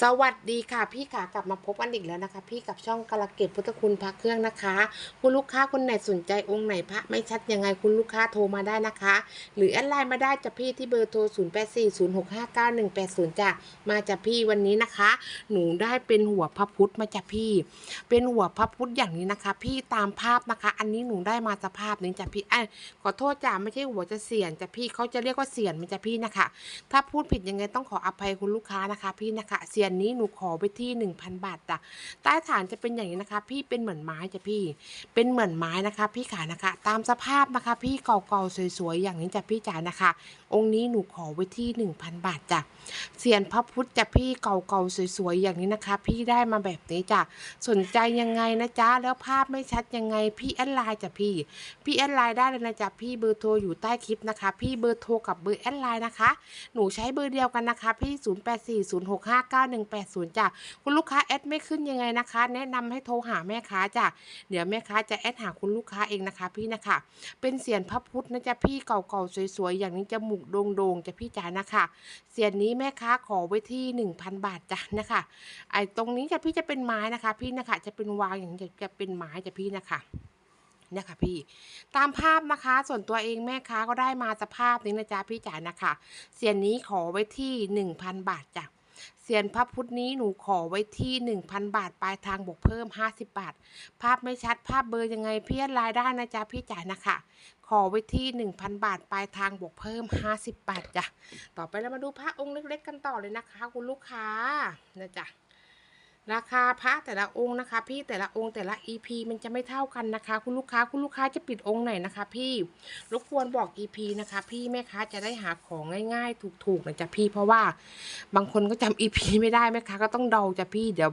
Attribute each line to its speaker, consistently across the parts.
Speaker 1: สวัสดีค่ะพี่ขากลับมาพบกันอีกแล้วนะคะ พี่กับช่องกระเกตพุทธคุณพระเครื่องนะคะ คุณลูกค้าคนไหนสนใจองค์ไหนพระไม่ชัดยังไงคุณลูกค้าโทรมาได้นะคะ หรือแอดไลน์มาได้จะพี่ที่เบอร์โทร 0 8 4 0 6 5 9 1 8 0จ้ะมาจากพี่วันนี้นะคะ หนูได้เป็นหัวพระพุทธมาจากพี่ เป็นหัวพระพุทธอย่างนี้นะคะ พี่ตามภาพนะคะ อันนี้หนูได้มาสภาพนี้จ้ะพี่ไอ้ขอโทษจ้ะไม่ใช่หัวจะเสียนจ้ะพี่เขาจะเรียกว่าเสียนมันจ้ะพี่นะคะ ถ้าพูดผิดยังไงต้องขออภัยคุณลูกค้านะคะ พี่นะคะเสียนนี้หนูขอไปที่ 1,000 บาทจ้ะใต้ฐานจะเป็นอย่างนี้นะคะ พี่เป็นเหมือนไม้จ้ะพี่ เป็นเหมือนไม้นะคะ พี่ขานะคะ ตามสภาพนะคะ พี่เก่าๆสวยๆอย่างนี้จ้ะพี่จ๋านะคะ องค์นี้หนูขอไว้ที่ 1,000 บาทจ้ะเสียนพระพุทธจ้ะพี่เก่าๆสวยๆอย่างนี้นะคะ พี่ได้มาแบบนี้จ้ะสนใจยังไงนะจ๊ะแล้วภาพไม่ชัดยังไงพี่แอดไลน์จ้ะพี่ พี่แอดไลน์ได้เลยนะจ๊ะพี่เบอร์โทรอยู่ใต้คลิปนะคะ พี่เบอร์โทรกับเบอร์แอดไลน์นะคะ หนูใช้เบอร์เดียวกันนะคะ พี่9180จ้ะคุณลูกค้าแอดไม่ขึ้นยังไงนะคะ แนะนำให้โทรหาแม่ค้าจ้ะเดี๋ยวแม่ค้าจะแอดหาคุณลูกค้าเองนะคะ พี่นะคะ เป็นเสียนพระพุทธนะจ๊ะพี่เก่าๆสวยๆอย่างนี้จมูกโด่งๆจ้ะพี่จ๋านะคะเสียนนี้แม่ค้าขอไว้ที่ 1,000 บาทจ้ะนะคะไอ้ตรงนี้จะพี่จะเป็นไม้นะคะ พี่นะคะจะเป็นวางอย่างนี้จะจะเป็นไม้จ้ะพี่นะคะเนี่ยค่ะพี่ตามภาพนะคะ ส่วนตัวเองแม่ค้าก็ได้มาสภาพนี้นะจ๊ะพี่จ๋านะคะ เสียนนี้ขอไว้ที่ 1,000 บาทจ้ะ เสียนพระพุทธนี้หนูขอไว้ที่ 1,000 บาท ปลายทางบวกเพิ่ม 50 บาท ภาพไม่ชัดภาพเบอร์ยังไงพี่รายได้นะจ๊ะพี่จ่ายนะคะ ขอไว้ที่ 1,000 บาท ปลายทางบวกเพิ่ม 50 บาทจ้ะต่อไปเรามาดูพระองค์เล็ก ๆ กันต่อเลยนะคะ คุณลูกค้านะจ๊ะ ราคาพระแต่ละองค์นะคะ พี่แต่ละองค์แต่ละ EP มันจะไม่เท่ากันนะคะ คุณลูกค้าคุณลูกค้าจะปิดองค์ไหนนะคะ พี่รบกวนบอก EP นะคะ พี่แม่ค้าจะได้หาของง่ายๆ ถูกๆนะจ๊ะพี่เพราะว่าบางคนก็จำ EP ไม่ได้แม่ค้าก็ต้องเดาจ้ะพี่เดี๋ยว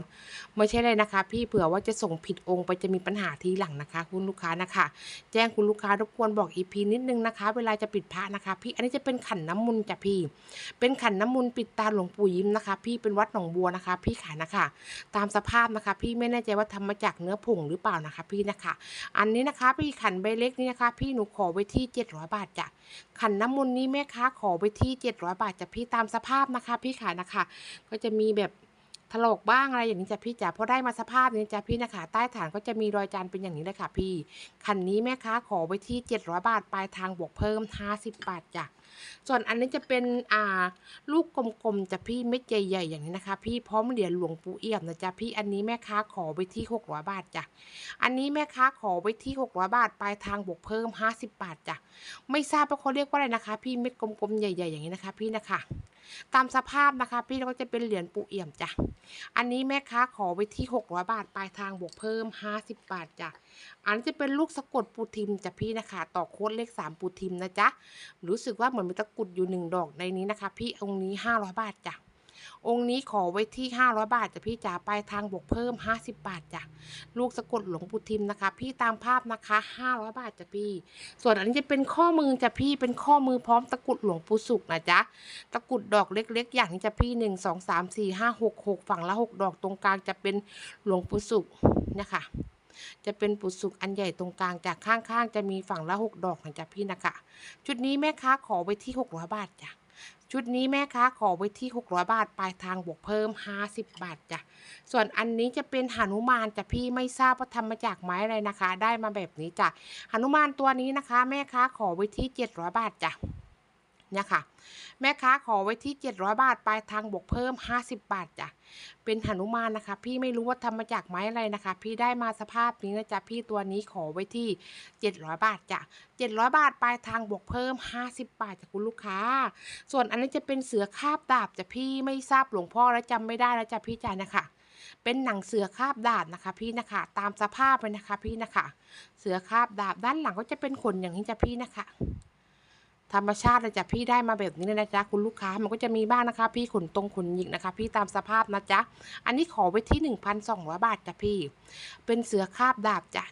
Speaker 1: ไม่ใช่เลยนะคะ พี่เผื่อว่าจะส่งผิดองค์ไปจะมีปัญหาทีหลังนะคะ คุณลูกค้านะคะ แจ้งคุณลูกค้ารบกวนบอก EP นิดนึงนะคะ เวลาจะปิดพระนะคะ พี่อันนี้จะเป็นขันน้ำมนต์จ้ะพี่ เป็นขันน้ำมนต์ปิดตาหลวงปู่ยิ้มนะคะ พี่เป็นวัดหนองบัวนะคะ พี่ขานะคะตามสภาพนะคะ พี่ไม่แน่ใจว่าทำมาจากเนื้อผงหรือเปล่านะคะ พี่นะคะ อันนี้นะคะ พี่ขันใบเล็กนี่นะคะ พี่หนูขอไว้ที่ 700 บาทจ้ะขันน้ำมนต์นี้แม่ค้าขอไว้ที่ 700 บาทจ้ะพี่ตามสภาพนะคะ พี่ขานะคะ ก็จะมีแบบถลอกบ้างอะไรอย่างนี้จ้ะพี่จ๋าเพราะได้มาสภาพนี้จ้ะพี่นะคะ ใต้ฐานก็จะมีรอยจานเป็นอย่างนี้เลยค่ะ พี่ขันนี้แม่ค้าขอไว้ที่ 700 บาทปลายทางบวกเพิ่ม 50 บาทจ้ะ ส่วนอันนี้จะเป็นอ่าลูกกลมๆจะพี่เม็ดใหญ่ๆอย่างนี้นะคะ พี่พร้อมเหรียญหลวงปู่เอี่ยมนะจ๊ะพี่อันนี้แม่ค้าขอไว้ที่600บาทจ้ะอันนี้แม่ค้าขอไว้ที่600บาทปลายทางบวกเพิ่ม 50 บาทจ้ะไม่ทราบว่าเขาเรียกว่าอะไรนะคะ พี่เม็ดกลมๆใหญ่ ๆ อย่างนี้นะคะ พี่นะคะ ตามสภาพนะคะ พี่ก็จะเป็นเหรียญปู่เอี่ยมจ้ะอันนี้แม่ค้าขอไว้ที่600บาทปลายทางบวกเพิ่ม 50 บาทจ้ะอันนี้จะเป็นลูกสะกดปูทิมจ้ะพี่นะคะ ต่อโค้ดเลข3ปูทิมนะจ๊ะรู้สึกว่าเหมือนมีตะกรุดอยู่หนึ่งดอกในนี้นะคะ พี่องค์นี้500บาทจ้ะองค์นี้ขอไว้ที่ 500 บาทจ้ะพี่จ๋าไปลายทางบวกเพิ่ม 50 บาทจ้ะลูกสะกดหลวงปู่ทิมนะคะ พี่ตามภาพนะคะ 500 บาทจ้ะพี่ ส่วนอันนี้จะเป็นข้อมือจ้ะพี่เป็นข้อมือพร้อมตะกรุดหลวงปู่สุกนะจ๊ะตะกรุดดอกเล็ก ๆ อย่างนี้จ้ะพี่ 1 2 3 4 5 6 6 ฝั่งละ 6 ดอกตรงกลางจะเป็นหลวงปู่สุกนะคะ จะเป็นปุสุกอันใหญ่ตรงกลางจากข้างๆ จะมีฝั่งละหกดอกนะจ๊ะพี่นะคะชุดนี้แม่ค้าขอไว้ที่600บาทจ้ะชุดนี้แม่ค้าขอไว้ที่ 600 บาท ปลายทางบวกเพิ่ม 50 บาทจ้ะ ส่วนอันนี้จะเป็นหนุมานจ้ะพี่ไม่ทราบว่าทำมาจากไม้อะไรนะคะ ได้มาแบบนี้จ้ะหนุมานตัวนี้นะคะ แม่ค้าขอไว้ที่ 700 บาทจ้ะ เนี่ยค่ะ แม่ค้าขอไว้ที่ 700 บาทปลายทางบวกเพิ่ม 50 บาทจ้ะเป็นหนุมานนะคะ พี่ไม่รู้ว่าทำมาจากไม้อะไรนะคะ พี่ได้มาสภาพนี้นะจ๊ะพี่ตัวนี้ขอไว้ที่ 700 บาทจ้ะ700 บาทปลายทางบวกเพิ่ม 50 บาทจากคุณลูกค้า ส่วนอันนี้จะเป็นเสือคาบดาบจ้ะพี่ไม่ทราบหลวงพ่อแล้วจำไม่ได้แล้วจ้ะพี่จ๋านะคะเป็นหนังเสือคาบดาบนะคะ พี่นะคะ ตามสภาพเลยนะคะ พี่นะคะ เสือคาบดาบด้านหลังก็จะเป็นขนอย่างนี้จ้ะพี่นะคะ ธรรมชาติเลยจ้ะพี่ได้มาแบบนี้เลยนะจ๊ะคุณลูกค้ามันก็จะมีบ้างนะคะ พี่ขนตรงขนหยิกนะคะ พี่ตามสภาพนะจ๊ะอันนี้ขอไว้ที่ 1,200 บาทจ้ะพี่ เป็นเสือคาบดาบจ้ะ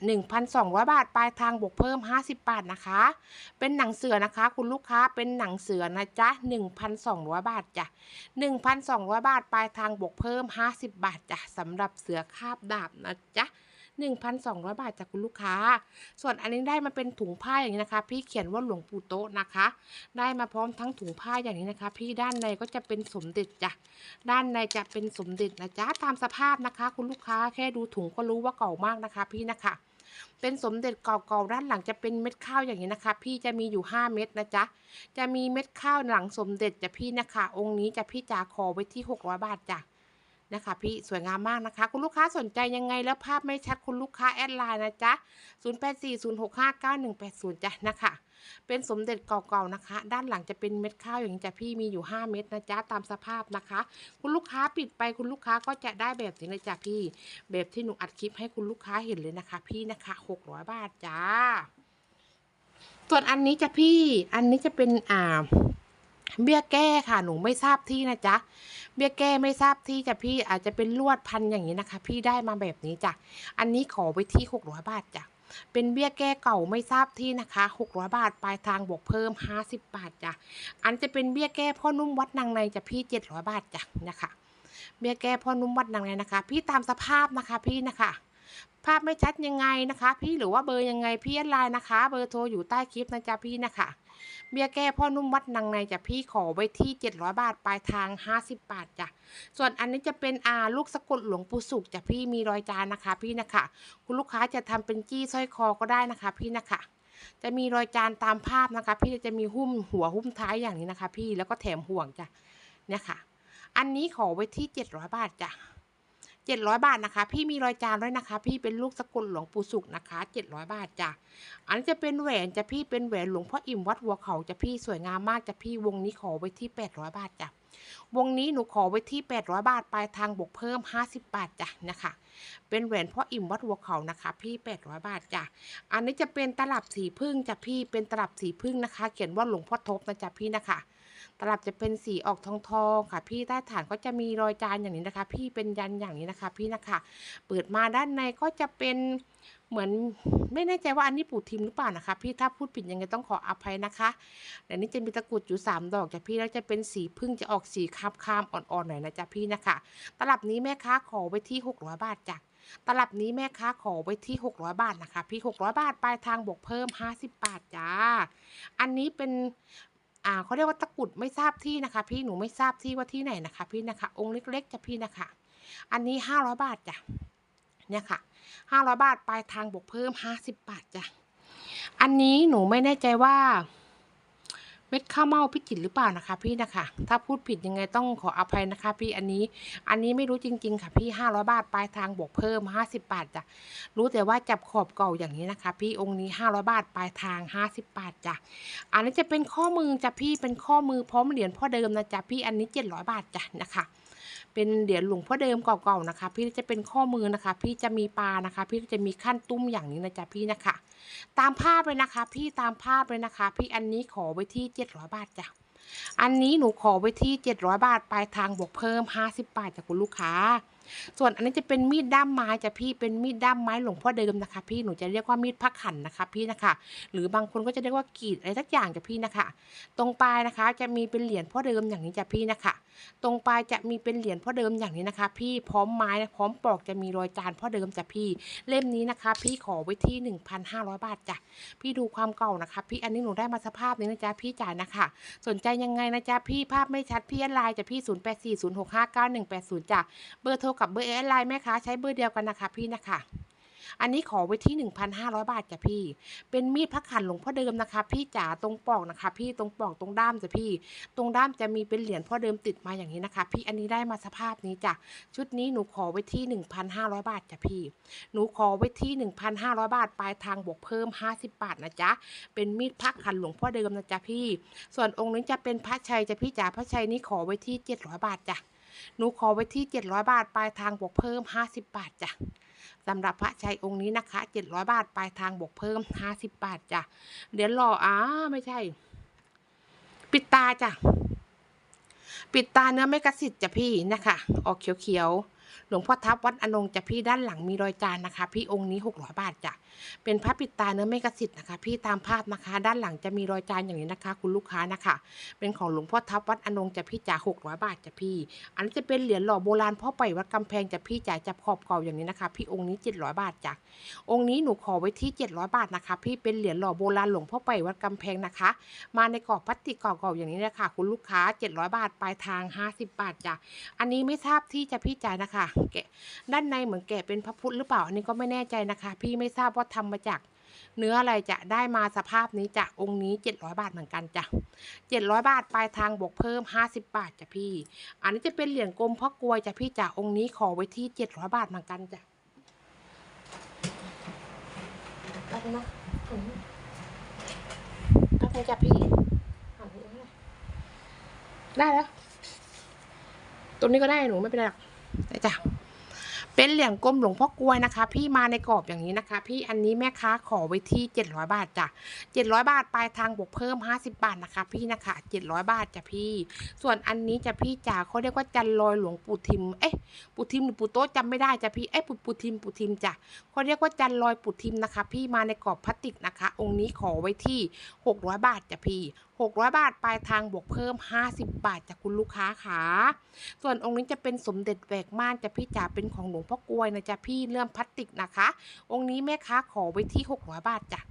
Speaker 1: 1,200 บาทปลายทางบวกเพิ่ม 50 บาทนะคะ เป็นหนังเสือนะคะ คุณลูกค้าเป็นหนังเสือนะจ๊ะ1,200 บาทจ้ะ1,200 บาทปลายทางบวกเพิ่ม 50 บาทจ้ะสำหรับเสือคาบดาบนะจ๊ะ 1,200 บาทจากคุณลูกค้า ส่วนอันนี้ได้มาเป็นถุงผ้าอย่างนี้นะคะ พี่เขียนว่าหลวงปู่โตะนะคะ ได้มาพร้อมทั้งถุงผ้าอย่างนี้นะคะ พี่ด้านในก็จะเป็นสมเด็จจ้ะด้านในจะเป็นสมเด็จนะจ๊ะตามสภาพนะคะ คุณลูกค้าแค่ดูถุงก็รู้ว่าเก่ามากนะคะ พี่นะคะเป็นสมเด็จเก่าๆด้านหลังจะเป็นเม็ดข้าวอย่างนี้นะคะ พี่จะมีอยู่ 5 เม็ดนะจ๊ะจะมีเม็ดข้าวหลังสมเด็จจะพี่นะคะ องค์นี้จะพี่จ๋าขอไว้ที่ 600 บาทจ้ะ นะคะพี่สวยงามมากนะคะ คุณลูกค้าสนใจยังไงแล้วภาพไม่ชัดคุณลูกค้าแอดไลน์นะจ๊ะ 0840659180จ้ะนะคะเป็นสมเด็จเก่าๆนะคะ ด้านหลังจะเป็นเม็ดข้าวอย่างนี้จ้ะพี่มีอยู่ 5 เม็ดนะจ๊ะตามสภาพนะคะ คุณลูกค้าปิดไปคุณลูกค้าก็จะได้แบบนี้เลยจ้ะพี่ แบบที่หนูอัดคลิปให้คุณลูกค้าเห็นเลยนะคะ พี่นะคะ600บาทจ้าส่วนอันนี้จะพี่อันนี้จะเป็นอ่า เบี้ยแก้ค่ะหนูไม่ทราบที่นะจ๊ะเบี้ยแก้ไม่ทราบที่จ้ะพี่อาจจะเป็นลวดพันอย่างนี้นะคะ พี่ได้มาแบบนี้จ้ะอันนี้ขอไว้ที่600บาทจ้ะเป็นเบี้ยแก้เก่าไม่ทราบที่นะคะ600บาทปลายทางบวกเพิ่ม50บาทจ้ะอันจะเป็นเบี้ยแก้พ่อนุ่มวัดนางในจ้ะพี่700บาทจ้ะนะคะ เบี้ยแก้พ่อนุ่มวัดนางในนะคะ พี่ตามสภาพนะคะพี่นะคะ ภาพไม่ชัดยังไงนะคะ พี่หรือว่าเบอร์ยังไงพี่แอดไลน์นะคะ เบอร์โทรอยู่ใต้คลิปนะจ๊ะพี่นะคะเบี้ยแก้พ่อนุ่มวัดนางในจ้ะพี่ขอไว้ที่ 700 บาท ปลายทาง 50 บาทจ้ะส่วนอันนี้จะเป็นอาลูกสะกดหลวงปู่สุขจ้ะพี่มีรอยจานนะคะ พี่นะคะ คุณลูกค้าจะทำเป็นจี้สร้อยคอก็ได้นะคะ พี่นะคะจะมีรอยจานตามภาพนะคะ พี่จะมีหุ้มหัวหุ้มท้ายอย่างนี้นะคะ พี่แล้วก็แถมห่วงจ้ะเนี่ยค่ะ อันนี้ขอไว้ที่ 700 บาทจ้ะ 700 บาทนะคะ พี่มีรอยจานด้วยนะคะ พี่เป็นลูกสกุลหลวงปู่สุขนะคะ 700 บาทจ้ะอันจะเป็นแหวนจะพี่เป็นแหวนหลวงพ่ออิ่มวัดหัวเขาจะพี่สวยงามมากจะพี่วงนี้ขอไว้ที่ 800 บาทจ้ะวงนี้หนูขอไว้ที่ 800 บาทปลายทางบวกเพิ่ม 50 บาทจ้ะนะคะ เป็นแหวนพ่ออิ่มวัดหัวเขานะคะ พี่ 800 บาทจ้ะอันนี้จะเป็นตลับสีพึ่งจ้ะพี่เป็นตลับสีพึ่งนะคะ เขียนว่าหลวงพ่อทบนะจ๊ะพี่นะคะ ตลับจะเป็นสีออกทองทองค่ะ พี่ใต้ฐานก็จะมีรอยจานอย่างนี้นะคะ พี่เป็นยันอย่างนี้นะคะ พี่นะคะเปิดมาด้านในก็จะเป็นเหมือนไม่แน่ใจว่าอันนี้ปู่ทิมหรือเปล่านะคะ พี่ถ้าพูดผิดยังไงต้องขออภัยนะคะเดี๋ยวนี้จะมีตะกรุดอยู่สามดอกจ้ะพี่แล้วจะเป็นสีพึ่งจะออกสีคามคามๆอ่อนๆหน่อยนะจ๊ะพี่นะคะ ตลับนี้แม่ค้าขอไว้ที่600บาทจ้ะตลับนี้แม่ค้าขอไว้ที่ 600 บาทนะคะ พี่ 600 บาทปลายทางบวกเพิ่ม 50 บาทจ้า อันนี้เป็น อ่าเขาเรียกว่าตะกุดไม่ทราบที่นะคะ พี่หนูไม่ทราบที่ว่าที่ไหนนะคะ พี่นะคะ องค์เล็กๆจะพี่นะคะ อันนี้ห้าร้อยบาทจ้ะเนี่ยค่ะห้าร้อยบาทปลายทางบวกเพิ่มห้าสิบบาทจ้ะอันนี้หนูไม่แน่ใจว่า เม็ดข้าวเม่าพิจิตรหรือเปล่านะคะ พี่นะคะ ถ้าพูดผิดยังไงต้องขออภัยนะคะ พี่อันนี้อันนี้ไม่รู้จริง ๆ ค่ะ พี่ 500 บาทปลายทางบวกเพิ่ม 50 บาทจ้ะรู้แต่ว่าจับขอบเก่าอย่างนี้นะคะ พี่องค์นี้ 500 บาทปลายทาง 50 บาทจ้ะอันนี้จะเป็นข้อมือจ้ะพี่เป็นข้อมือพร้อมเหรียญพ่อเดิมนะจ้ะพี่อันนี้ 700 บาทจ้ะนะคะ เป็นเหรียญหลวงพ่อเดิมเก่าๆนะคะ พี่จะเป็นข้อมือนะคะ พี่จะมีปลานะคะ พี่จะมีขั้นตุ้มอย่างนี้นะจ๊ะพี่นะคะ ตามภาพเลยนะคะ พี่ตามภาพเลยนะคะ พี่อันนี้ขอไว้ที่700บาทจ้ะอันนี้หนูขอไว้ที่ 700 บาทปลายทางบวกเพิ่ม 50 บาทจากคุณลูกค้า ส่วนอันนี้จะเป็นมีดด้ามไม้จ้ะพี่เป็นมีดด้ามไม้หลวงพ่อเดิมนะคะ พี่หนูจะเรียกว่ามีดพักขันนะคะพี่นะคะ หรือบางคนก็จะเรียกว่ากรีดอะไรสักอย่างจ้ะพี่นะคะ ตรงปลายนะคะจะมีเป็นเหรียญพ่อเดิมอย่างนี้จ้ะพี่นะคะตรงปลายจะมีเป็นเหรียญพ่อเดิมอย่างนี้นะคะ พี่พร้อมไม้พร้อมปลอกจะมีรอยจานพ่อเดิมจ้ะพี่เล่มนี้นะคะ พี่ขอไว้ที่ 1,500 บาทจ้ะพี่ดูความเก่านะคะ พี่อันนี้หนูได้มาสภาพนี้นะจ๊ะพี่จ่ายนะคะ สนใจยังไงนะจ๊ะพี่ภาพไม่ชัดพี่แอดไลน์จะพี่ 0840659180จ้ะเบอร์โทรกับเบอร์แอดไลน์แม่ค้าใช้เบอร์เดียวกันนะคะพี่นะคะ อันนี้ขอไว้ที่ 1,500 บาทจ้ะพี่ เป็นมีดพักขันหลวงพ่อเดิมนะคะ พี่จ๋าตรงปอกนะคะ พี่ตรงปอกตรงด้ามจ้ะพี่ ตรงด้ามจะมีเป็นเหรียญพ่อเดิมติดมาอย่างนี้นะคะ พี่อันนี้ได้มาสภาพนี้จ้ะชุดนี้หนูขอไว้ที่ 1,500 บาทจ้ะพี่ หนูขอไว้ที่ 1,500 บาทปลายทางบวกเพิ่ม 50 บาทนะจ๊ะเป็นมีดพักขันหลวงพ่อเดิมนะจ๊ะพี่ ส่วนองค์นี้จะเป็นพระชัยจ้ะพี่จ๋าพระชัยนี้ขอไว้ที่ 700 บาทจ้ะหนูขอไว้ที่ 700 บาท ปลายทางบวกเพิ่ม 50 บาทจ้ะ สำหรับพระชัยองค์นี้นะคะ 700 บาทปลายทางบวกเพิ่ม 50 บาทจ้ะเดี๋ยวรออ้าไม่ใช่ ปิดตาจ้ะปิดตาเนื้อไม่กระสิทธิ์จ้ะพี่นะคะ ออกเขียวๆหลวงพ่อทับวัดอนงจ้ะพี่ด้านหลังมีรอยจานนะคะ พี่องค์นี้ 600 บาทจ้ะเป็นพระปิดตาเนื้อเมฆสิทธิ์นะคะ พี่ตามภาพนะคะ ด้านหลังจะมีรอยจานอย่างนี้นะคะ คุณลูกค้านะคะ เป็นของหลวงพ่อทับวัดอนงจะพี่จ่า600บาทจะพี่ อันนี้จะเป็นเหรียญหล่อโบราณพ่อไปวัดกำแพงจะพี่จ่ายจับขอบเก่าอย่างนี้นะคะ พี่องค์นี้700บาทจ้ะองค์นี้หนูขอไว้ที่700บาทนะคะ พี่เป็นเหรียญหล่อโบราณหลวงพ่อไปวัดกำแพงนะคะ มาในกรอบพลาสติกเก่าๆอย่างนี้นะคะ คุณลูกค้า700บาทปลายทาง50บาทจ้ะอันนี้ไม่ทราบที่จะพี่จ่ายนะคะแกะด้านในเหมือนแกะเป็นพระพุทธหรือเปล่าอันนี้ก็ไม่แน่ใจนะคะ พี่ไม่ทราบว่าทำมาจากเนื้ออะไรจะได้มาสภาพนี้จ้ะองค์นี้ 700 บาทเหมือนกันจ้ะ700 บาทปลายทางบวกเพิ่ม 50 บาทจ้ะพี่ อันนี้จะเป็นเหรียญกลมพ่อกลวยจ้ะพี่จ้ะองค์นี้ขอไว้ที่ 700 บาทเหมือนกันจ้ะแป๊บนึงนะอืมแป๊บนึงจ้ะพี่หันไปเลยได้แล้ว ตัวนี้ก็ได้หนูไม่เป็นไรหรอกได้จ้ะ เป็นเหรียญกลมหลวงพ่อกลวยนะคะ พี่มาในกรอบอย่างนี้นะคะ พี่อันนี้แม่ค้าขอไว้ที่ 700 บาทจ้ะ700 บาทปลายทางบวกเพิ่ม 50 บาทนะคะ พี่นะคะ 700 บาทจ้ะพี่ ส่วนอันนี้จะพี่จ๋าเขาเรียกว่าจันลอยหลวงปู่ทิมเอ๊ะปู่ทิมหรือปู่โต๊ะจำไม่ได้จ้ะพี่เอ๊ะปู่ปู่ทิมปู่ทิมจ้ะเขาเรียกว่าจันลอยปู่ทิมนะคะ พี่มาในกรอบพลาสติกนะคะ องค์นี้ขอไว้ที่ 600 บาทจ้ะพี่ 600 บาทปลายทางบวกเพิ่ม 50 บาทจากคุณลูกค้าค่ะส่วนองค์นี้จะเป็นสมเด็จแหวกม่านจะพี่จ๋าเป็นของหลวงพ่อกลวยนะจ๊ะพี่เรื่องพลาสติกนะคะ องค์นี้แม่ค้าขอไว้ที่ 600 บาทจ้ะ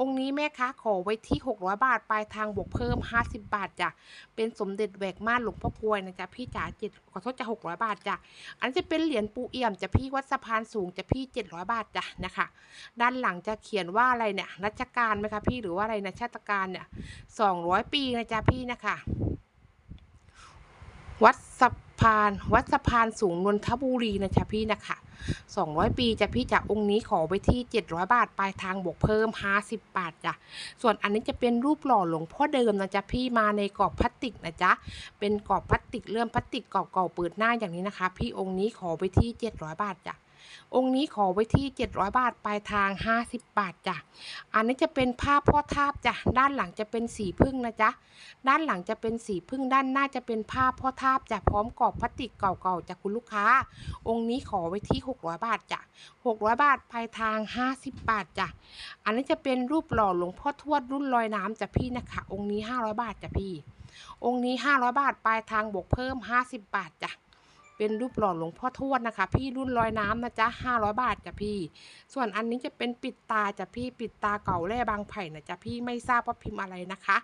Speaker 1: องค์นี้แม่ค้าขอไว้ที่ 600 บาท ปลายทางบวกเพิ่ม 50 บาทจ้ะ เป็นสมเด็จแหวกม่านหลวงพ่อกลวยนะจ๊ะพี่จ๋าเจ็ดขอโทษจะ600 บาทจ้ะ อันจะเป็นเหรียญปูเอี่ยมจะพี่วัดสะพานสูงจะพี่ 700 บาทจ้ะนะคะ ด้านหลังจะเขียนว่าอะไรเนี่ยรัชกาลไหมคะพี่หรือว่าอะไรนะชาติการเนี่ย200 ปีนะจ๊ะพี่นะคะ วัดสะาน วัดสะพานสูงนนทบุรีนะจ๊ะพี่นะคะ200 ปีจะพี่จากองค์นี้ขอไปที่ 700 บาท ปลายทางบวกเพิ่ม 50 บาทจ้ะส่วนอันนี้จะเป็นรูปหล่อหลวงพ่อเดิมนะจ๊ะพี่มาในกรอบพลาสติกนะจ๊ะเป็นกรอบพลาสติกเลื่อมพลาสติกเก่าๆเปิดหน้าอย่างนี้นะคะ พี่องค์นี้ขอไปที่ 700 บาทจ้ะ องค์นี้ขอไว้ที่ 700 บาทปลายทาง 50 บาทจ้ะอันนี้จะเป็นผ้าพ่อทาบจ้ะด้านหลังจะเป็นสีพึ่งนะจ๊ะด้านหลังจะเป็นสีพึ่งด้านหน้าจะเป็นผ้าพ่อทาบจ้ะพร้อมกรอบพลาสติกเก่าๆจากคุณลูกค้า องค์นี้ขอไว้ที่ 600 บาทจ้ะ600 บาทปลายทาง 50 บาทจ้ะอันนี้จะเป็นรูปหล่อหลวงพ่อทวดรุ่นลอยน้ำจ้ะพี่นะคะองค์นี้ 500 บาทจ้ะพี่องค์นี้ 500 บาทปลายทางบวกเพิ่ม 50 บาทจ้ะ เป็นรูปหล่อหลวงพ่อทวดนะคะ พี่รุ่นลอยน้ำนะจ๊ะ500บาทจ้ะพี่ ส่วนอันนี้จะเป็นปิดตาจ้ะพี่ปิดตาเก่าแร่บางไผ่นะจ๊ะพี่ไม่ทราบว่าพิมพ์อะไรนะคะ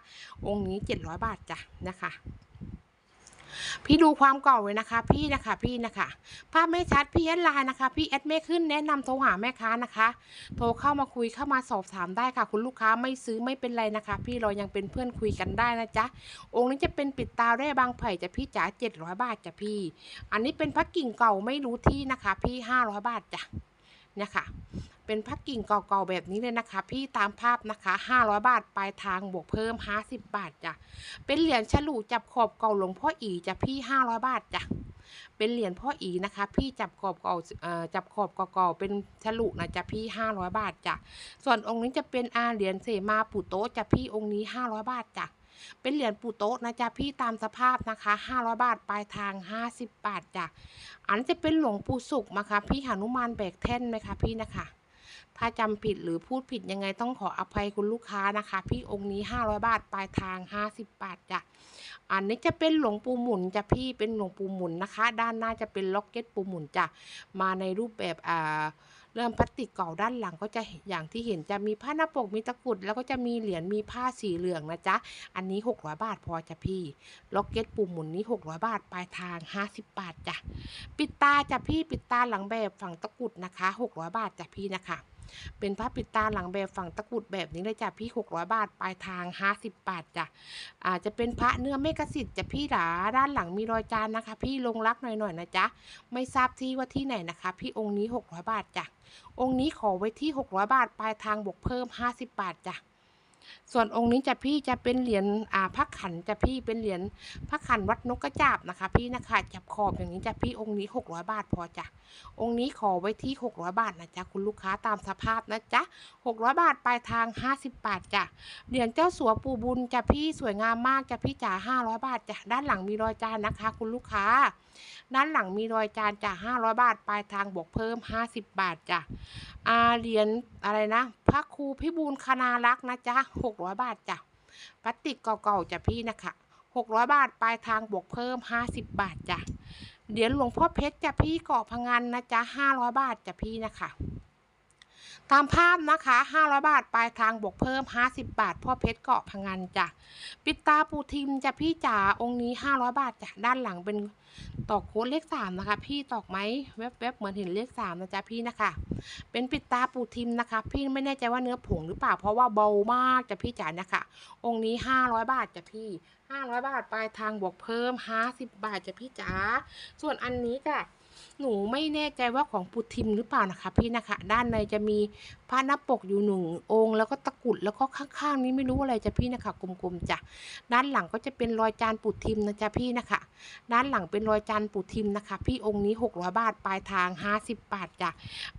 Speaker 1: องค์นี้700บาทจ้ะนะคะ พี่ดูความเก่าเลยนะคะ พี่นะคะพี่นะคะ ภาพไม่ชัดพี่แอดไลน์นะคะ พี่แอดไม่ขึ้นแนะนำโทรหาแม่ค้านะคะ โทรเข้ามาคุยเข้ามาสอบถามได้ค่ะ คุณลูกค้าไม่ซื้อไม่เป็นไรนะคะ พี่เรายังเป็นเพื่อนคุยกันได้นะจ๊ะองค์นี้จะเป็นปิดตาแร่บางไผ่จะพี่จ๋า700บาทจ้ะพี่ อันนี้เป็นพักกิ่งเก่าไม่รู้ที่นะคะ พี่500บาทจ้ะเนี่ยค่ะ เป็นพักกิ่งเก่าๆแบบนี้เลยนะคะ พี่ตามภาพนะคะ 500 บาทปลายทางบวกเพิ่ม 50 บาทจ้ะเป็นเหรียญฉลูจับขอบเก่าหลวงพ่ออีจ้ะพี่ 500 บาทจ้ะเป็นเหรียญพ่ออีนะคะ พี่จับขอบเก่าเอ่อจับขอบเก่าเป็นฉลุนะจ๊ะพี่ 500 บาทจ้ะส่วนองค์นี้จะเป็นอาเหรียญเสมาปู่โต๊ะจ้ะพี่องค์นี้ 500 บาทจ้ะเป็นเหรียญปู่โต๊ะนะจ๊ะพี่ตามสภาพนะคะ 500 บาทปลายทาง 50 บาทจ้ะอันจะเป็นหลวงปู่สุขนะคะพี่หานุมานแบกแท่นไหมคะพี่นะคะ ถ้าจำผิดหรือพูดผิดยังไงต้องขออภัยคุณลูกค้านะคะ พี่องค์นี้ 500 บาท ปลายทาง 50 บาทจ้ะอันนี้จะเป็นหลวงปู่หมุนจ้ะพี่เป็นหลวงปู่หมุนนะคะ ด้านหน้าจะเป็นล็อกเก็ตปู่หมุนจ้ะมาในรูปแบบอ่า เริ่มพลาสติกเก่าด้านหลังก็จะอย่างที่เห็นจะมีผ้าหน้าปกมีตะกรุด แล้วก็จะมีเหรียญมีผ้าสีเหลืองนะจ๊ะ อันนี้ 600 บาทพอจ้ะพี่ ล็อกเก็ตปุ่มหมุนนี้ 600 บาทปลายทาง 50 บาทจ้ะ ปิดตาจ้ะพี่ปิดตาหลังแบบฝั่งตะกรุดนะคะ 600 บาทจ้ะพี่นะคะ เป็นผ้าปิดตาหลังแบบฝั่งตะกุดแบบนี้เลยจ้ะพี่ 600 บาท ปลายทาง 50 บาทจ้ะอาจจะเป็นพระเนื้อเมกสิทธิ์จ้ะพี่หลาด้านหลังมีรอยจานนะคะ พี่ลงรักหน่อยๆนะจ๊ะไม่ทราบที่ว่าที่ไหนนะคะ พี่องค์นี้ 600 บาทจ้ะองค์นี้ขอไว้ที่ 600 บาท ปลายทางบวกเพิ่ม 50 บาทจ้ะ ส่วนองค์นี้จะพี่จะเป็นเหรียญอ่าพระขันจะพี่เป็นเหรียญพระขันวัดนกกระจาบนะคะ พี่นะคะจับขอบอย่างนี้จะพี่องค์นี้ 600 บาทพอจ้ะองค์นี้ขอไว้ที่ 600 บาทนะจ๊ะคุณลูกค้าตามสภาพนะจ๊ะ600 บาทปลายทาง 50 บาทจ้ะเหรียญเจ้าสัวปูบุญจะพี่สวยงามมากจะพี่จ๋า500 บาทจ้ะด้านหลังมีรอยจานนะคะ คุณลูกค้า ด้านหลังมีรอยจานจ้ะ500บาท ปลายทางบวกเพิ่ม50บาทจ้ะอาเหรียญอะไรนะ พระครูพิบูลคณารักษ์นะจ๊ะ600บาทจ้ะพลาสติกเก่าๆจ้ะพี่นะคะ600บาท ปลายทางบวกเพิ่ม50บาทจ้ะเหรียญหลวงพ่อเพชรจ้ะพี่เกาะพังงันนะจ๊ะ500บาทจ้ะพี่นะคะ ตามภาพนะคะ 500 บาทปลายทางบวกเพิ่ม 50 บาท พ่อเพชรเกาะพังงันจ้ะ ปิดตาปูทิมจ้ะพี่จ๋า องค์นี้ 500 บาทจ้ะ ด้านหลังเป็นตอกโค้ดเลข 3 นะคะ พี่ตอกไหมแวบๆเหมือนเห็นเลข 3 นะจ๊ะพี่นะคะ เป็นปิดตาปูทิมนะคะ พี่ไม่แน่ใจว่าเนื้อผงหรือเปล่า เพราะว่าเบามากจ้ะพี่จ๋านะคะ องค์นี้ 500 บาทจ้ะพี่ 500 บาทปลายทางบวกเพิ่ม 50 บาทจ้ะพี่จ๋า ส่วนอันนี้จ้ะ หนูไม่แน่ใจว่าของปูทิมหรือเปล่านะคะ พี่นะคะ ด้านในจะมีพระน้าปกอยู่หนึ่งองค์ แล้วก็ตะกรุดแล้วก็ข้างๆ นี้ไม่รู้อะไรจะพี่นะคะกลมๆจ้ะด้านหลังก็จะเป็นรอยจานปูทิมนะจ๊ะพี่นะคะ ด้านหลังเป็นรอยจานปูทิมนะคะ พี่องค์นี้600บาทปลายทาง 50 บาทจ้ะ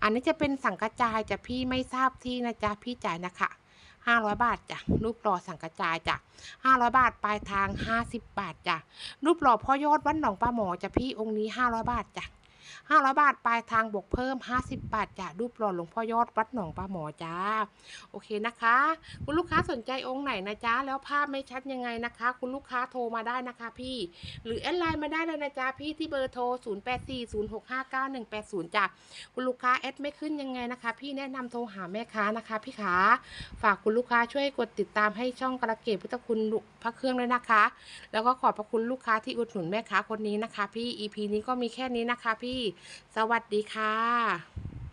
Speaker 1: อันนี้จะเป็นสังกจายจ้ะพี่ไม่ทราบที่นะจ๊ะพี่จ่ายนะคะ500บาทจ้ะรูปหล่อสังกจายจ้ะ500บาทปลายทาง50บาทจ้ะรูปหล่อพ่อยอดวัดหนองปลาหมอจ้ะพี่องค์นี้500บาทจ้ะ 500บาทปลายทางบวกเพิ่ม50บาทจ้ะรูปหล่อหลวงพ่อยอดวัดหนองปลาหมอจ้า โอเคนะคะ คุณลูกค้าสนใจองค์ไหนนะจ๊ะแล้วภาพไม่ชัดยังไงนะคะ คุณลูกค้าโทรมาได้นะคะพี่ หรือแอดไลน์มาได้เลยนะจ๊ะพี่ที่เบอร์โทร 0840659180จ้ะคุณลูกค้าแอดไม่ขึ้นยังไงนะคะ พี่แนะนำโทรหาแม่ค้านะคะพี่ขาฝากคุณลูกค้าช่วยกดติดตามให้ช่องกระเกตพุทธคุณพระเครื่องด้วยนะคะ แล้วก็ขอบพระคุณลูกค้าที่อุดหนุนแม่ค้าคนนี้นะคะ พี่ EP นี้ก็มีแค่นี้นะคะ พี่สวัสดีค่ะ